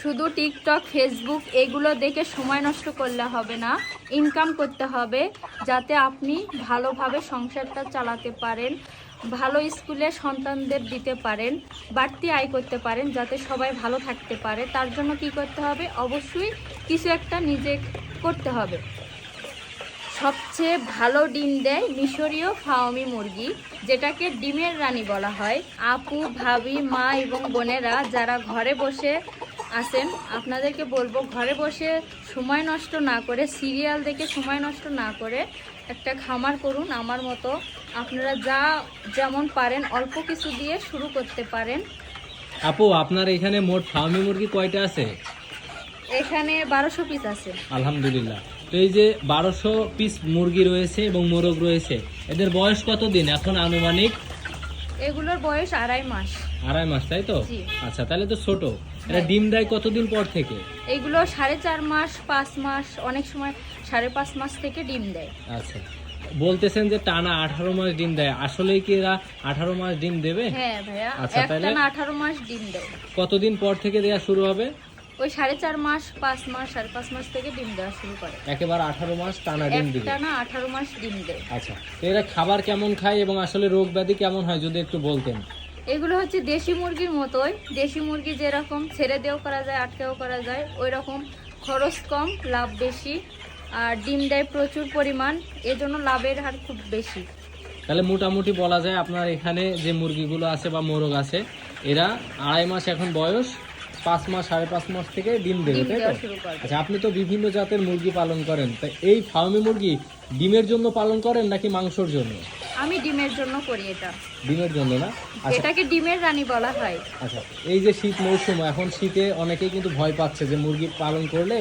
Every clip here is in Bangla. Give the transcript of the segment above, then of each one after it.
শুধু টিকটক, ফেসবুক, এগুলো দেখে সময় নষ্ট করলে হবে না ইনকাম করতে হবে, যাতে আপনি ভালোভাবে সংসারটা চালাতে পারেন, ভালো স্কুলে সন্তানদের দিতে পারেন, বাড়তি আয় করতে পারেন, যাতে সবাই ভালো থাকতে পারে। তার জন্য কি করতে হবে? অবশ্যই কিছু একটা নিজে করতে হবে। সবচেয়ে ভালো ডিম দেয় মিশরীয় ফাওমি মুরগি, যেটাকে ডিমের রানী বলা হয়। আপু, ভাবি, মা এবং বোনেরা যারা ঘরে বসে আছেন আপনাদেরকে বলব ঘরে বসে সময় নষ্ট না করে সিরিয়াল দেখে সময় নষ্ট না করে একটা খামার করুন আমার মতো। আপনারা যা যেমন পারেন অল্প কিছু দিয়ে শুরু করতে পারেন। আপু আপনার এখানে মোট ফার্মি মুরগি কয়টা আছে? এখানে বারোশো পিস আছে। আলহামদুলিল্লাহ। তো এই যে বারোশো পিস মুরগি রয়েছে এবং মোরগ রয়েছে এদের বয়স কত দিন এখন আনুমানিক এগুলোর বয়স আড়াই মাস। আড়াই মাস তাই তো? আচ্ছা তাহলে তো ছোট। এটা হ্যাঁ। ডিম দেয় কতদিন পর থেকে? এগুলো সাড়ে চার মাস পাঁচ মাস অনেক সময় সাড়ে পাঁচ মাস থেকে ডিম দেয়। আচ্ছা। বলতেছেন যে টানা আঠারো মাস ডিম দেয়। আসলেই কি এরা আঠারো মাস ডিম দেবে? হ্যাঁ ভাইয়া আচ্ছা, তাহলে- না আঠারো মাস ডিম দেয়। কতদিন পর থেকে দেওয়া শুরু হবে? ওই সাড়ে চার মাস পাঁচ মাস সাড়ে পাঁচ মাস থেকে ডিম দেওয়া শুরু করে। একেবারে আঠারো মাস টানা ডিম দিবে। একটা না আঠারো মাস ডিম দেয়। আচ্ছা তো এরা খাবার কেমন খায় এবং আসলে রোগ ব্যাধি কেমন হয় যদি একটু বলতেন? এগুলো হচ্ছে দেশি মুরগির মতোই দেশি মুরগি যেরকম ছেড়ে দিয়েও করা যায় আটকেও করা যায় ওই রকম খরচ কম লাভ বেশি আর ডিম দেয় প্রচুর পরিমাণ এজন্য লাভের হার খুব বেশি। তাহলে মোটামুটি বলা যায় আপনার এখানে যে মুরগিগুলো আছে বা মোরগ আছে এরা আড়াই মাস এখন বয়স পাঁচ মাস সাড়ে পাঁচ মাস থেকে ডিম দেবে তাই তো? আচ্ছা আপনি তো বিভিন্ন জাতের মুরগি পালন করেন তা এই ফার্মি মুরগি ডিমের জন্য পালন করেন নাকি মাংসর জন্য? আমি ডিমের জন্য করি এটা। ডিমের জন্য না? আচ্ছা। এটাকে ডিমের রানী বলা হয়। আচ্ছা এই যে শীত মৌসুম এখন শীতে অনেকেই কিন্তু ভয় পাচ্ছে যে মুরগি পালন করলে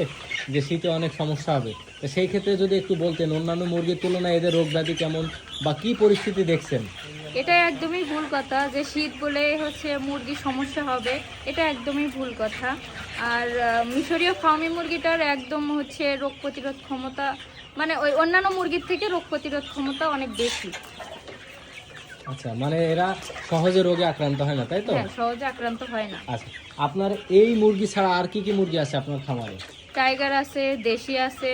যে শীতে অনেক সমস্যা হবে। তো সেই ক্ষেত্রে যদি একটু বলতেন অন্যান্য মুরগির তুলনায় এদের রোগ ব্যাধি কেমন বা কি পরিস্থিতি দেখছেন? এটা একদমই ভুল কথা যে শীত বলে হচ্ছে মুরগির সমস্যা হবে এটা একদমই ভুল কথা। আর মিশরীয় ফার্মি মুরগিটার একদম হচ্ছে রোগ প্রতিরোধ ক্ষমতা মানে ওই অন্যান্য মুরগির থেকে রোগ প্রতিরোধ ক্ষমতা অনেক বেশি। আচ্ছা মানে এরা সহজে রোগে আক্রান্ত হয় না তাই তো? হ্যাঁ সহজে আক্রান্ত হয় না। আচ্ছা আপনার এই মুরগি ছাড়া আর কি কি মুরগি আছে আপনার খামারে? টাইগার আছে দেশি আছে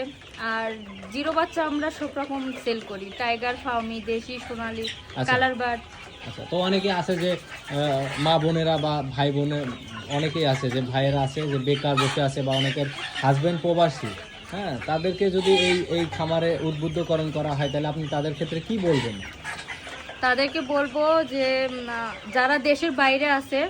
আর জিরো বাচ্চা আমরা সব রকম সেল করি। টাইগার ফাউমি দেশি সোনালি আচ্ছা। কালার বার্ড আচ্ছা তো অনেকে আছে যে মা বোনেরা বা ভাই বোনের অনেকেই আছে যে ভাইয়েরা আছে যে বেকার বসে আছে বা অনেকের হাজবেন্ড প্রবাসী হ্যাঁ তাদেরকে যদি এই এই খামারে উদ্বুদ্ধকরণ করা হয় তাহলে আপনি তাদের ক্ষেত্রে কি বলবেন? তাদেরকে বলব যে যারা দেশের বাইরে আছে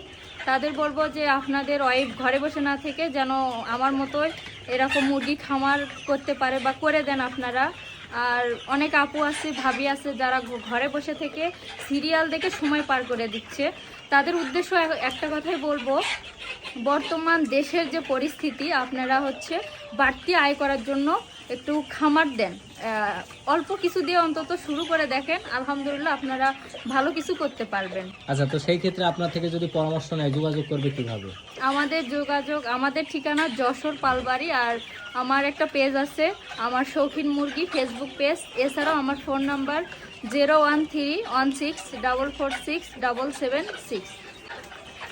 তাদের বলব যে আপনাদের ওয়াইফ ঘরে বসে না থেকে যেন আমার মতোই এরকম মুরগি খামার করতে পারে বা করে দেন আপনারা। আর অনেক আপু আছে, ভাবি আছে, যারা ঘরে বসে থেকে সিরিয়াল দেখে সময় পার করে দিচ্ছে। তাদের উদ্দেশ্য এক- একটা কথাই বলব, বর্তমান দেশের যে পরিস্থিতি, আপনারা হচ্ছে বাড়তি আয় করার জন্য একটু খামার দেন। অল্প কিছু দিয়ে অন্তত শুরু করে দেখেন আলহামদুলিল্লাহ আপনারা ভালো কিছু করতে পারবেন। আচ্ছা তো সেই ক্ষেত্রে আপনার থেকে যদি পরামর্শ নেয় যোগাযোগ করবে কীভাবে? আমাদের যোগাযোগ আমাদের ঠিকানা যশোর পালবাড়ি আর আমার একটা পেজ আছে আমার শৌখিন মুরগি ফেসবুক পেজ এছাড়াও আমার phone number zero one three one six double four six double seven six